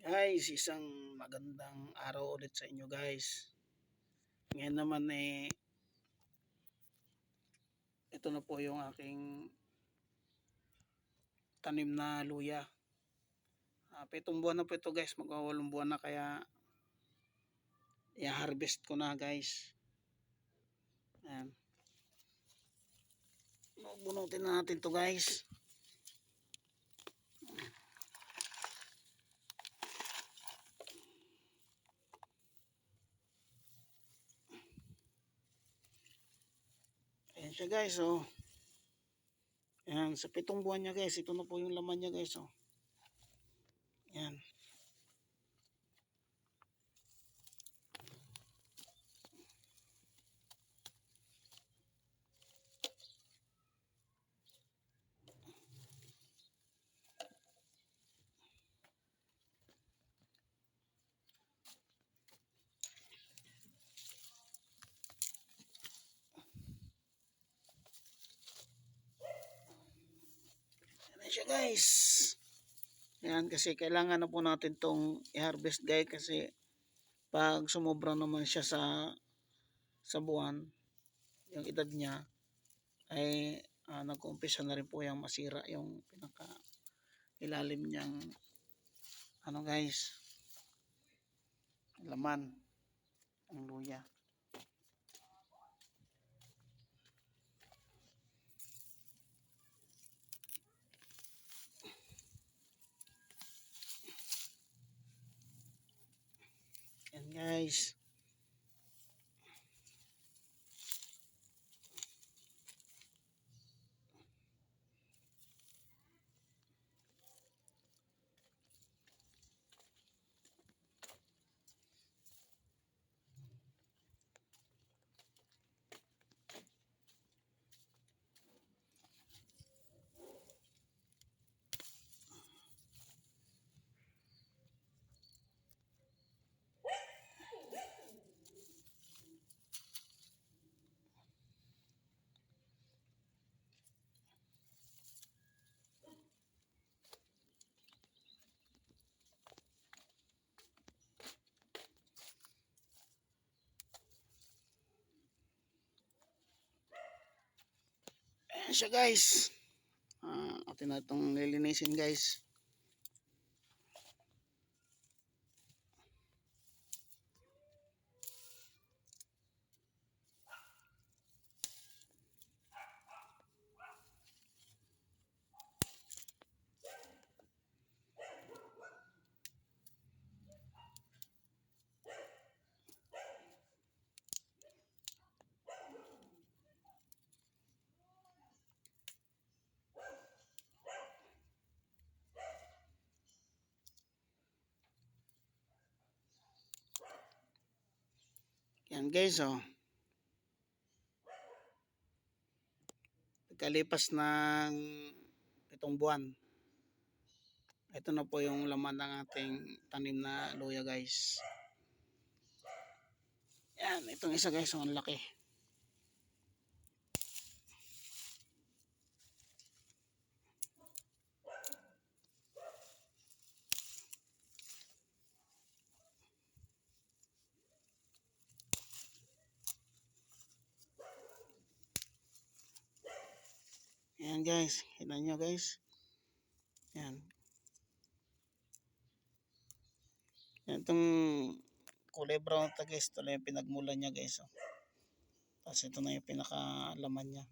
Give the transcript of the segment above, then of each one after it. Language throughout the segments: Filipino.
Guys, isang magandang araw ulit sa inyo guys. Ngayon naman eh, ito na po yung aking tanim na luya. Uh, pitong buwan na po ito guys, magwawalong buwan na kaya i-harvest ko na guys. Ayan. Bunutin na natin to guys. Ayan siya guys, oh. Ayan, sa pitong buwan niya guys, ito na po yung laman niya guys, oh. Ayan. Ayan siya guys. Ayan kasi kailangan na po natin tong i-harvest guys kasi pag sumobra naman siya sa sa buwan yung edad niya ay uh, nag-umpisa na rin po yung masira yung pinaka ilalim niyang ano guys laman ang luya. Yan Siya guys. Uh, atin na itong lilinisin guys. Yan guys oh. Pagkalipas ng pitong buwan. Ito na po yung laman ng ating tanim na luya guys. Yan, itong isa guys, oh, ang laki. Ayan guys, kita nyo guys. Ayan. Yan itong kulay brown ito guys. Ito lang yung pinagmula niya guys. Oh. Tapos ito na yung pinakalaman niya.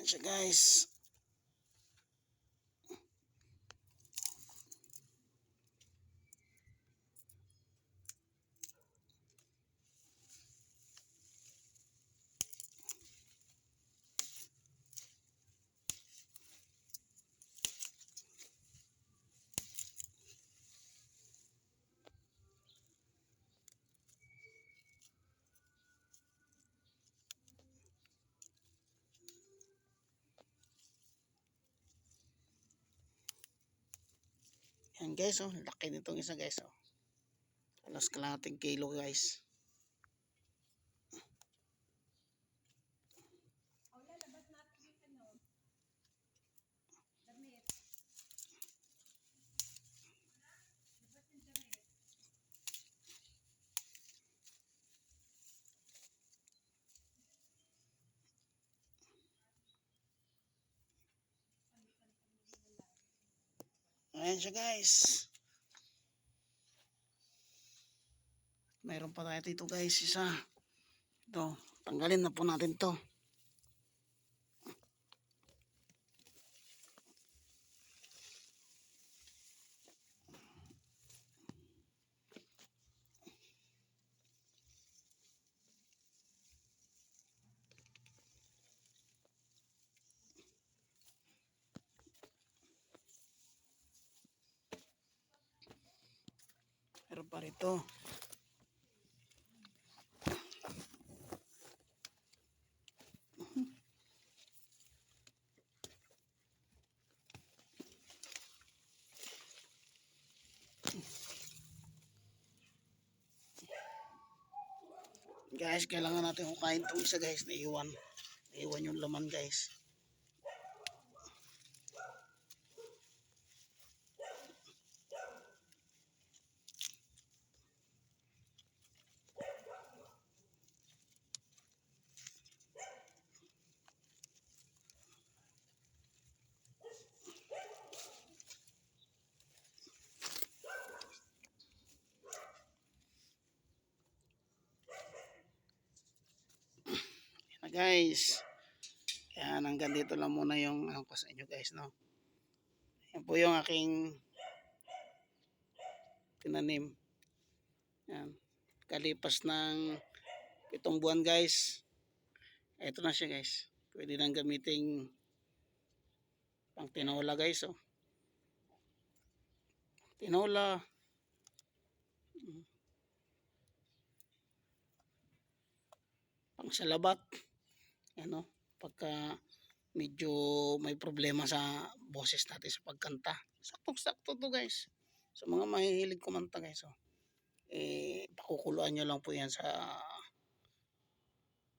Guys. Yan guys, oh. Laki nitong isa guys, oh. Alas kalahating kilo guys. Ayan siya guys. Mayroon pa tayo dito guys, isa. Ito, tanggalin na po natin to. Meron pa rito. Guys, kailangan natin hukayin itong isa guys na iwan. Iwan yung laman guys. Yan na guys. Yan, hanggang dito lang muna yung ano ko sa inyo guys, no? Yan po yung aking tinanim. Yan. Kalipas ng pitong buwan guys. Ito na siya guys. Pwede nang gamiting pang tinola guys, oh. Tinola. Pang salabat. Ano, pagka medyo may problema sa boses natin sa pagkanta. Saktong-sakto to guys. Sa mga mahihilig kumanta guys, oh. Eh, pakukuluan nyo lang po yan sa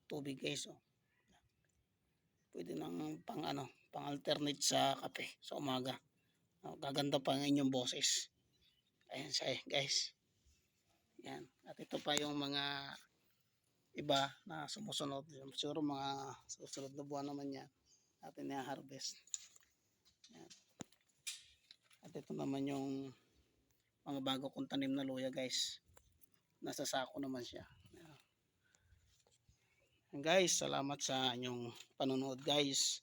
tubig guys, oh. Pwede nang pang ano, pang alternate sa kape sa umaga. Oh, gaganda pa ang inyong boses. Ayan siya eh, guys. Yan. At ito pa yung mga iba na sumusunod. Siguro mga susunod na buwan naman yan. Natin na harvest. Yan. At ito naman yung mga bago kong tanim na luya guys. Nasa sako naman siya. Yan guys, salamat sa inyong panonood guys.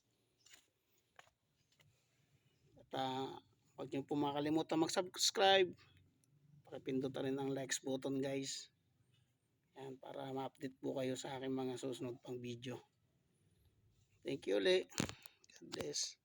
At uh, huwag niyo po makalimutan mag-subscribe. Pakipindot rin ang likes button guys. Yan, para ma-update po kayo sa aking mga susunod pang video. Thank you ulit. God bless.